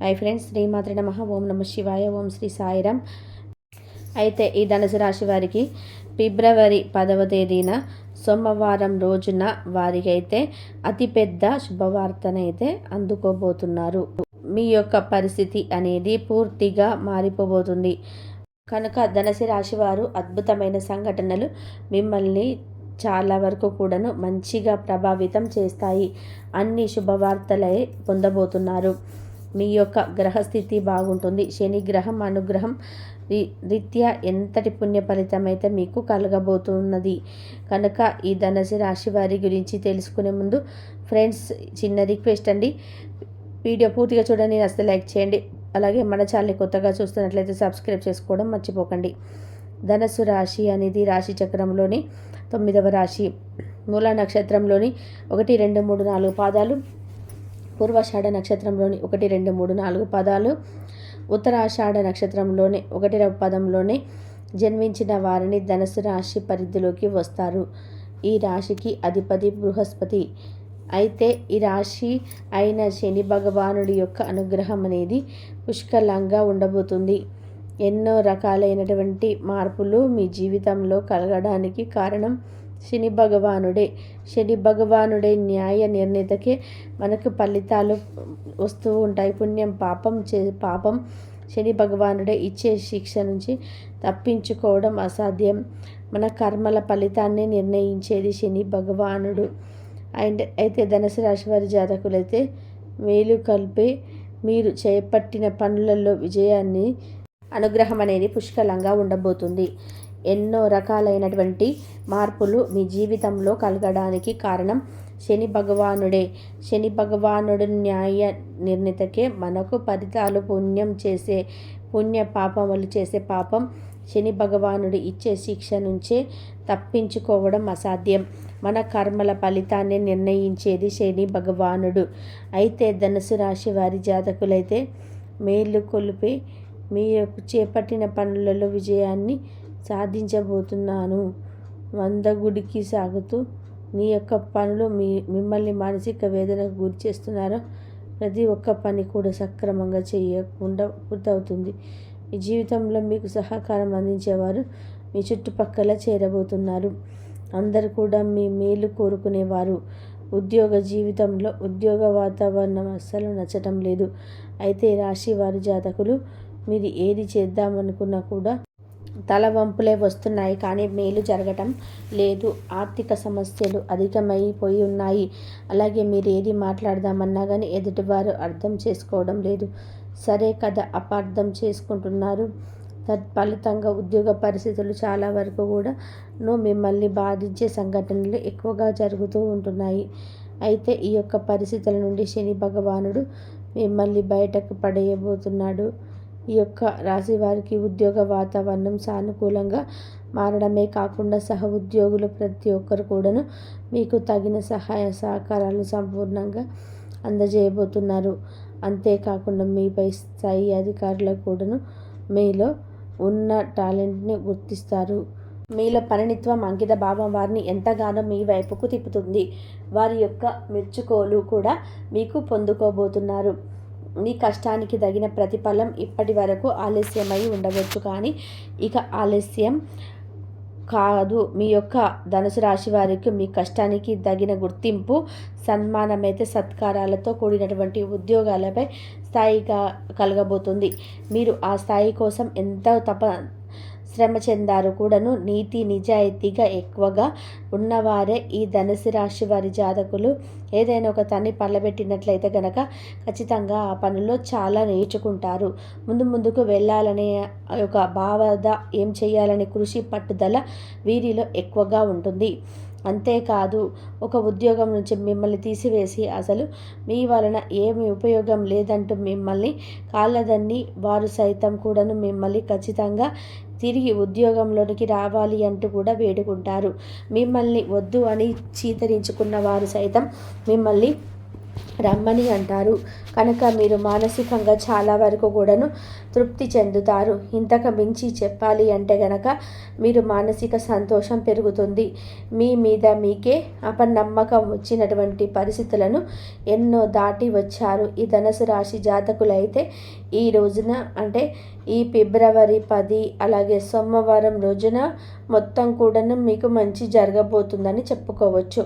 I friends శ్రీమాతృ నమ. ఓం నమ శివాయ ఓం శ్రీ సాయిరామ్ అయితే ఈ ధనుసు రాశి వారికి ఫిబ్రవరి పదవ తేదీన సోమవారం రోజున వారికి అయితే అతిపెద్ద శుభవార్తనైతే అందుకోబోతున్నారు. మీ యొక్క పరిస్థితి అనేది పూర్తిగా మారిపోబోతుంది. కనుక ధనసి రాశివారు అద్భుతమైన సంఘటనలు మిమ్మల్ని చాలా వరకు కూడాను మంచిగా ప్రభావితం చేస్తాయి. అన్ని శుభవార్తలే పొందబోతున్నారు. మీ యొక్క గ్రహస్థితి బాగుంటుంది. శని గ్రహం అనుగ్రహం రీత్యా ఎంతటి పుణ్య ఫలితం అయితే మీకు కలగబోతున్నది. కనుక ఈ ధనసి రాశి వారి గురించి తెలుసుకునే ముందు ఫ్రెండ్స్ చిన్న రిక్వెస్ట్ అండి. వీడియో పూర్తిగా చూడండి నచ్చితే లైక్ చేయండి. అలాగే మన ఛానల్ని కొత్తగా చూస్తున్నట్లయితే సబ్స్క్రైబ్ చేసుకోవడం మర్చిపోకండి. ధనస్సు రాశి అనేది రాశి చక్రంలోని తొమ్మిదవ రాశి. మూల నక్షత్రంలోని ఒకటి రెండు మూడు నాలుగు పాదాలు పూర్వాషాఢ నక్షత్రంలోని ఒకటి రెండు మూడు నాలుగు పదాలు ఉత్తరాషాఢ నక్షత్రంలోని ఒకటి పదంలోనే జన్మించిన వారిని ధనుసు రాశి పరిధిలోకి వస్తారు. ఈ రాశికి అధిపతి బృహస్పతి. అయితే ఈ రాశి అయిన శని భగవానుడి యొక్క అనుగ్రహం అనేది పుష్కలంగా ఉండబోతుంది. ఎన్నో రకాలైనటువంటి మార్పులు మీ జీవితంలో కలగడానికి కారణం శని భగవానుడే. శని భగవానుడే న్యాయ నిర్ణీతకే మనకు ఫలితాలు వస్తూ ఉంటాయి. పుణ్యం పాపం చే పాపం శని భగవానుడే ఇచ్చే శిక్ష నుంచి తప్పించుకోవడం అసాధ్యం. మన కర్మల ఫలితాన్ని నిర్ణయించేది శని భగవానుడు. అండ్ అయితే ధనుసు రాశి వారి జాతకులైతే మేలు కలిపే మీరు చేపట్టిన పనులలో విజయాన్ని అనుగ్రహం అనేది పుష్కలంగా ఉండబోతుంది. ఎన్నో రకాలైనటువంటి మార్పులు మీ జీవితంలో కలగడానికి కారణం శని భగవానుడే. శని భగవానుడు న్యాయ నిర్ణితకే మనకు ఫలితాలు పుణ్యం చేసే పుణ్య పాపములు చేసే పాపం శని భగవానుడు ఇచ్చే శిక్ష నుంచే తప్పించుకోవడం అసాధ్యం. మన కర్మల ఫలితాన్ని నిర్ణయించేది శని భగవానుడు. అయితే ధనుసు రాశి వారి జాతకులైతే మేలు కొలిపి మీరు చేపట్టిన పనులలో విజయాన్ని సాధించబోతున్నాను. వంద గుడికి సాగుతూ మీ యొక్క పనులు మీ మిమ్మల్ని మానసిక వేదనకు గురి చేస్తున్నారో? ప్రతి ఒక్క పని కూడా సక్రమంగా చేయకుండా పూర్తవుతుంది. మీ జీవితంలో మీకు సహకారం అందించేవారు మీ చుట్టుపక్కల చేరబోతున్నారు. అందరు కూడా మీ మేలు కోరుకునేవారు. ఉద్యోగ జీవితంలో ఉద్యోగ వాతావరణం అస్సలు నచ్చటం లేదు. అయితే రాశి వారి జాతకులు మీరు ఏది చేద్దామనుకున్నా కూడా తలవంపులే వస్తున్నాయి కానీ మేలు జరగటం లేదు. ఆర్థిక సమస్యలు అధికమైపోయి ఉన్నాయి. అలాగే మీరు ఏది మాట్లాడదామన్నా కానీ ఎదుటివారు అర్థం చేసుకోవడం లేదు. సరే కదా అపార్థం చేసుకుంటున్నారు. తత్ఫలితంగా ఉద్యోగ పరిస్థితులు చాలా వరకు కూడా మిమ్మల్ని బాధించే సంఘటనలు ఎక్కువగా జరుగుతూ ఉంటున్నాయి. అయితే ఈ యొక్క పరిస్థితుల నుండి శని భగవానుడు మిమ్మల్ని బయటకు పడేయబోతున్నాడు. ఈ యొక్క రాశి వారికి ఉద్యోగ వాతావరణం సానుకూలంగా మారడమే కాకుండా సహ ఉద్యోగులు ప్రతి ఒక్కరు కూడాను మీకు తగిన సహాయ సహకారాలు సంపూర్ణంగా అందజేయబోతున్నారు. అంతేకాకుండా మీపై స్థాయి అధికారులకు కూడాను మీలో ఉన్న టాలెంట్ని గుర్తిస్తారు. మీలో పరిణిత్వం అంకిత భావం వారిని ఎంతగానో మీ వైపుకు తిప్పుతుంది. వారి యొక్క మెచ్చుకోలు కూడా మీకు పొందుకోబోతున్నారు. మీ కష్టానికి తగిన ప్రతిఫలం ఇప్పటి వరకు ఆలస్యమై ఉండవచ్చు కానీ ఇక ఆలస్యం కాదు. మీ యొక్క ధనుసు రాశి వారికి మీ కష్టానికి తగిన గుర్తింపు సన్మానమైతే సత్కారాలతో కూడినటువంటి ఉద్యోగాలపై స్థాయిగా కలగబోతుంది. మీరు ఆ స్థాయి కోసం ఎంత తప శ్రమ చెందారు కూడాను. నీతి నిజాయితీగా ఎక్కువగా ఉన్నవారే ఈ ధనుసు రాశి వారి జాతకులు. ఏదైనా ఒక తన్ని పళ్ళబెట్టినట్లయితే గనక ఖచ్చితంగా ఆ పనుల్లో చాలా నేర్చుకుంటారు. ముందు ముందుకు వెళ్ళాలనే ఒక భావద ఏం చేయాలనే కృషి పట్టుదల వీరిలో ఎక్కువగా ఉంటుంది. అంతేకాదు ఒక ఉద్యోగం నుంచి మిమ్మల్ని తీసివేసి అసలు మీ వలన ఏమి ఉపయోగం లేదంటూ మిమ్మల్ని కాళ్ళదన్ని వారు సైతం కూడాను మిమ్మల్ని ఖచ్చితంగా తిరిగి ఉద్యోగంలోనికి రావాలి అంటూ కూడా వేడుకుంటారు. మిమ్మల్ని వద్దు అని చీతరించుకున్న వారు సైతం మిమ్మల్ని రమ్మని అంటారు. కనుక మీరు మానసికంగా చాలా వరకు కూడాను తృప్తి చెందుతారు. ఇంతకు మించి చెప్పాలి అంటే గనక మీరు మానసిక సంతోషం పెరుగుతుంది. మీ మీద మీకే అపనమ్మకం వచ్చినటువంటి పరిస్థితులను ఎన్నో దాటి వచ్చారు. ఈ ధనుసు రాశి జాతకులైతే ఈ రోజున అంటే ఈ ఫిబ్రవరి పది అలాగే సోమవారం రోజున మొత్తం కూడాను మీకు మంచి జరగబోతుందని చెప్పుకోవచ్చు.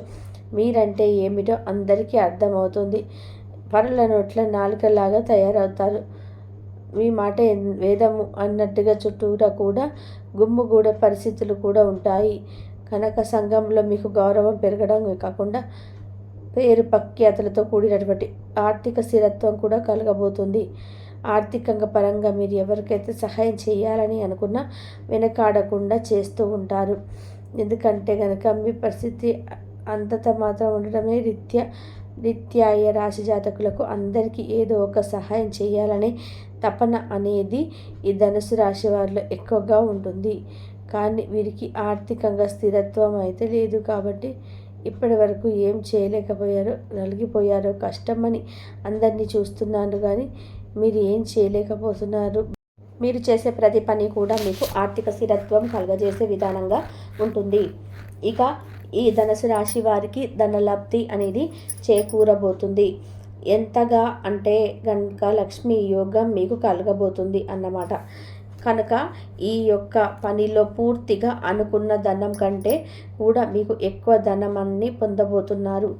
మీరంటే ఏమిటో అందరికీ అర్థమవుతుంది. పరుల నోట్ల నాలుకలాగా తయారవుతారు. మీ మాట వేదము అన్నట్టుగా చుట్టూరా కూడా గుమ్ముగూడ పరిస్థితులు కూడా ఉంటాయి. కనుక సంఘంలో మీకు గౌరవం పెరగడం కాకుండా పేరు పఖ్యాతలతో కూడినటువంటి ఆర్థిక స్థిరత్వం కూడా కలగబోతుంది. ఆర్థికంగా పరంగా మీరు ఎవరికైతే సహాయం చేయాలని అనుకున్నా వెనకాడకుండా చేస్తూ ఉంటారు. ఎందుకంటే కనుక మీ పరిస్థితి అంతత మాత్రం ఉండడమే రీత్యా నిత్యాయ రాశి జాతకులకు అందరికీ ఏదో ఒక సహాయం చేయాలనే తపన అనేది ఈ ధనుసు రాశి వారిలో ఎక్కువగా ఉంటుంది. కానీ వీరికి ఆర్థికంగా స్థిరత్వం అయితే లేదు కాబట్టి ఇప్పటి వరకు ఏం చేయలేకపోయారో నలిగిపోయారో కష్టమని అందరినీ చూస్తున్నాను కానీ మీరు ఏం చేయలేకపోతున్నారు? మీరు చేసే ప్రతి పని కూడా మీకు ఆర్థిక స్థిరత్వం కలగజేసే విధానంగా ఉంటుంది. ఇక ఈ ధనుసు రాశి వారికి ధనలబ్ధి అనేది చేకూరబోతుంది. ఎంతగా అంటే కనుక లక్ష్మి యోగం మీకు కలగబోతుంది అన్నమాట. కనుక ఈ యొక్క పనిలో పూర్తిగా అనుకున్న ధనం కంటే కూడా మీకు ఎక్కువ ధనమని పొందబోతున్నారు.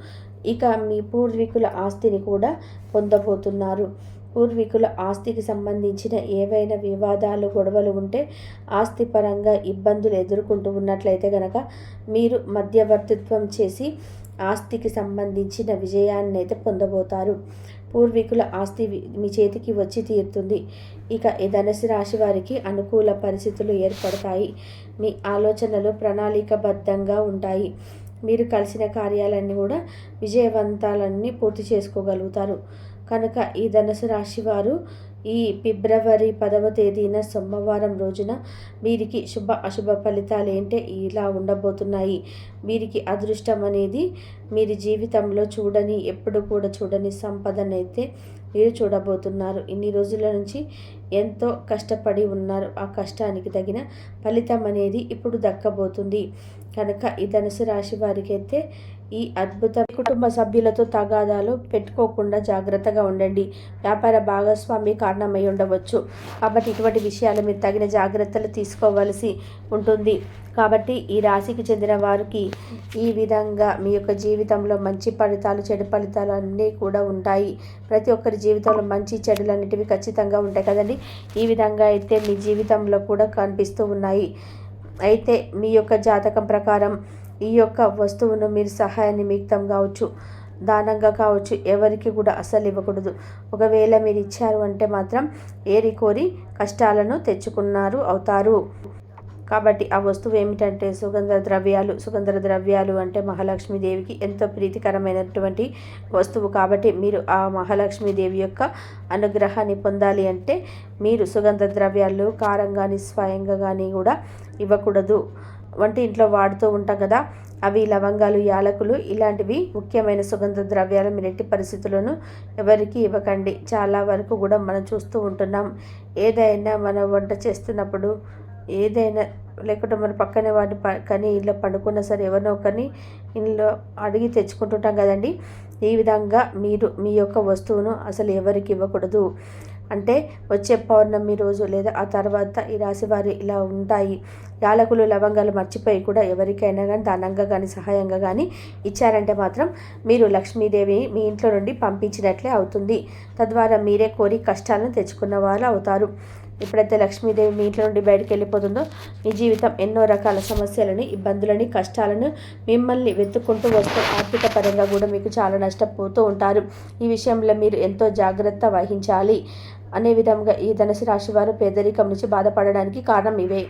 ఇక మీ పూర్వీకుల ఆస్తిని కూడా పొందబోతున్నారు. పూర్వీకుల ఆస్తికి సంబంధించిన ఏవైనా వివాదాలు గొడవలు ఉంటే ఆస్తి పరంగా ఇబ్బందులు ఎదుర్కొంటూ ఉన్నట్లయితే గనక మీరు మధ్యవర్తిత్వం చేసి ఆస్తికి సంబంధించిన విజయాన్ని అయితే పొందబోతారు. పూర్వీకుల ఆస్తి మీ చేతికి వచ్చి తీరుతుంది. ఇక ఈ ధనుసు రాశి వారికి అనుకూల పరిస్థితులు ఏర్పడతాయి. మీ ఆలోచనలు ప్రణాళికబద్ధంగా ఉంటాయి. మీరు కలిసిన కార్యాలన్నీ కూడా విజయవంతాలన్నీ పూర్తి చేసుకోగలుగుతారు. కనుక ఈ ధనుసు రాశి వారు ఈ ఫిబ్రవరి పదవ తేదీన సోమవారం రోజున వీరికి శుభ అశుభ ఫలితాలు ఏంటే ఇలా ఉండబోతున్నాయి. వీరికి అదృష్టం అనేది మీరు జీవితంలో చూడని ఎప్పుడు కూడా చూడని సంపదనైతే మీరు చూడబోతున్నారు. ఇన్ని రోజుల నుంచి ఎంతో కష్టపడి ఉన్నారు. ఆ కష్టానికి తగిన ఫలితం అనేది ఇప్పుడు దక్కబోతుంది. కనుక ఈ ధనుసు రాశి వారికైతే ఈ అద్భుత కుటుంబ సభ్యులతో తగాదాలు పెట్టుకోకుండా జాగ్రత్తగా ఉండండి. వ్యాపార భాగస్వామి కారణమై ఉండవచ్చు. కాబట్టి ఇటువంటి విషయాలు మీరు తగిన జాగ్రత్తలు తీసుకోవలసి ఉంటుంది. కాబట్టి ఈ రాశికి చెందిన వారికి ఈ విధంగా మీ యొక్క జీవితంలో మంచి ఫలితాలు చెడు ఫలితాలు అన్నీ కూడా ఉంటాయి. ప్రతి ఒక్కరి జీవితంలో మంచి చెడులు అనేటివి ఖచ్చితంగా ఉంటాయి కదండి. ఈ విధంగా అయితే మీ జీవితంలో కూడా కనిపిస్తూ ఉన్నాయి. అయితే మీ యొక్క జాతకం ప్రకారం ఈ యొక్క వస్తువును మీరు సహాయ నిమిత్తం కావచ్చు దానంగా కావచ్చు ఎవరికి కూడా అసలు ఇవ్వకూడదు. ఒకవేళ మీరు ఇచ్చారు అంటే మాత్రం ఏరి కోరి కష్టాలను తెచ్చుకున్నారు అవుతారు. కాబట్టి ఆ వస్తువు ఏమిటంటే సుగంధ ద్రవ్యాలు సుగంధ ద్రవ్యాలు అంటే మహాలక్ష్మీదేవికి ఎంతో ప్రీతికరమైనటువంటి వస్తువు. కాబట్టి మీరు ఆ మహాలక్ష్మీదేవి యొక్క అనుగ్రహాన్ని పొందాలి అంటే మీరు సుగంధ ద్రవ్యాలు కారం కానీ స్వయంగా కానీ కూడా ఇవ్వకూడదు. వంటి ఇంట్లో వాడుతూ ఉంటాం కదా అవి లవంగాలు యాలకులు ఇలాంటివి ముఖ్యమైన సుగంధ ద్రవ్యాలు మీరు ఎట్టి పరిస్థితులను ఎవరికి ఇవ్వకండి. చాలా వరకు కూడా మనం చూస్తూ ఉంటున్నాం. ఏదైనా మనం వంట చేస్తున్నప్పుడు ఏదైనా లేకుంటే మన పక్కనే వాడిని ప కానీ ఇంట్లో పండుకున్నా సరే ఎవరినో ఒకరిని ఇంట్లో అడిగి తెచ్చుకుంటుంటాం కదండి. ఈ విధంగా మీరు మీ యొక్క వస్తువును అసలు ఎవరికి ఇవ్వకూడదు. అంటే వచ్చే పౌర్ణమి రోజు లేదా ఆ తర్వాత ఈ రాశి వారి ఇలా ఉంటాయి. యాలకులు లవంగాలు మర్చిపోయి కూడా ఎవరికైనా కానీ దానంగా కానీ సహాయంగా కానీ ఇచ్చారంటే మాత్రం మీరు లక్ష్మీదేవి మీ ఇంట్లో నుండి పంపించినట్లే అవుతుంది. తద్వారా మీరే కోరి కష్టాలను తెచ్చుకున్న వారు అవుతారు. ఎప్పుడైతే లక్ష్మీదేవి మీ ఇంట్లో నుండి బయటకు వెళ్ళిపోతుందో మీ జీవితం ఎన్నో రకాల సమస్యలని ఇబ్బందులని కష్టాలను మిమ్మల్ని వెతుక్కుంటూ వస్తూ ఆర్థిక పరంగా కూడా మీకు చాలా నష్టపోతూ ఉంటారు. ఈ విషయంలో మీరు ఎంతో జాగ్రత్త వహించాలి. అనే విధంగా ఈ ధనుసు రాశి వారు పేదరికం నుంచి బాధపడడానికి కారణం ఇవే.